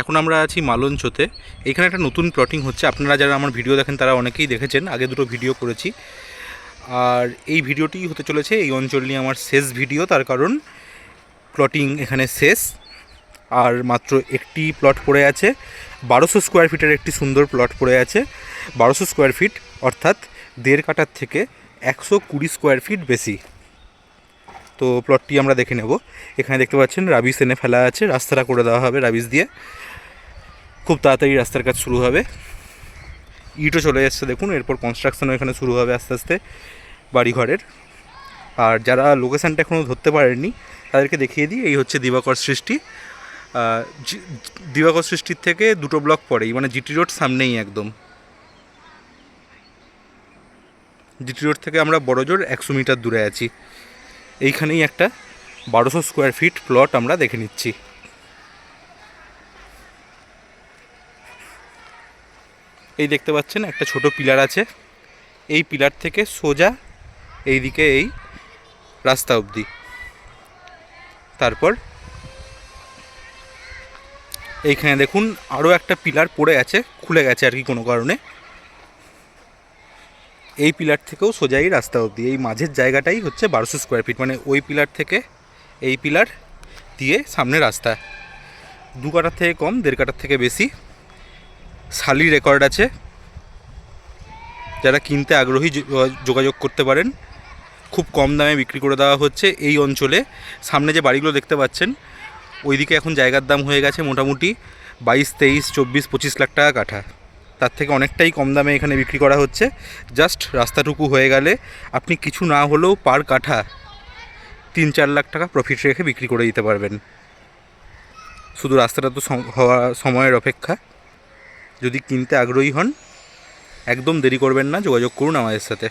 এখন আমরা আছি মালঞ্চতে। এখানে একটা নতুন প্লটিং হচ্ছে। আপনারা যারা আমার ভিডিও দেখেন, তারা অনেকেই দেখেছেন। আগে দুটো ভিডিও করেছি। আর এই ভিডিওটি হতে চলেছে এই অঞ্চল নিয়ে আমার শেষ ভিডিও তার কারণ প্লটিং এখানে শেষ। আর মাত্র একটি প্লট পড়ে আছে। বারোশো স্কোয়ার ফিটের একটি সুন্দর প্লট পড়ে আছে। বারোশো স্কোয়ার ফিট অর্থাৎ দেড় কাটার থেকে একশো কুড়ি স্কোয়ার ফিট বেশি। তো প্লটটি আমরা দেখে নেব। এখানে দেখতে পাচ্ছেন রাবিস এনে ফেলা আছে, রাস্তাটা করে দেওয়া হবে রাবিস দিয়ে। খুব তাড়াতাড়ি রাস্তার কাজ শুরু হবে। ইটও চলে যাচ্ছে দেখুন, এরপর কনস্ট্রাকশনও এখানে শুরু হবে আস্তে আস্তে বাড়িঘরের। আর যারা লোকেশানটা এখনও ধরতে পারেননি, তাদেরকে দেখিয়ে দিই, এই হচ্ছে দিবাকর সৃষ্টি। দিবাকর সৃষ্টির থেকে দুটো ব্লক পরেই মানে জিটি রোড সামনেই একদম। জিটি রোড থেকে আমরা বড়জোর একশো মিটার দূরে আছি। এইখানেই একটা বারোশো স্কোয়ার ফিট প্লট আমরা দেখে নিচ্ছি। এই দেখতে পাচ্ছেন একটা ছোট পিলার আছে। এই পিলার থেকে সোজা এইদিকে এই রাস্তা অবধি। তারপর এইখানে দেখুন আরও একটা পিলার পড়ে আছে, খুলে গেছে আর কি কোনো কারণে। এই পিলার থেকেও সোজাই রাস্তা অবধি। এই মাঝের জায়গাটাই হচ্ছে বারোশো স্কোয়ার ফিট মানে ওই পিলার থেকে এই পিলার দিয়ে সামনে রাস্তা। দু কাটার থেকে কম, দেড় কাটার থেকে বেশি। সালি রেকর্ড আছে। যারা কিনতে আগ্রহী যোগাযোগ করতে পারেন, খুব কম দামে বিক্রি করে দেওয়া হচ্ছে এই অঞ্চলে। সামনে যে বাড়িগুলো দেখতে পাচ্ছেন, ওইদিকে এখন জায়গার দাম হয়ে গেছে মোটামুটি বাইশ, তেইশ, চব্বিশ, পঁচিশ লাখ টাকা কাঠা। তার থেকে অনেকটাই কম দামে এখানে বিক্রি করা হচ্ছে। জাস্ট রাস্তাটুকু হয়ে গেলে আপনি কিছু না হলেও পার কাঠা তিন চার লাখ টাকা প্রফিট রেখে বিক্রি করে দিতে পারবেন। শুধু রাস্তাটা তো হওয়া সময়ের অপেক্ষা। যদি কিনতে আগ্রহী হন, একদম দেরি করবেন না, যোগাযোগ করুন আমাদের সাথে।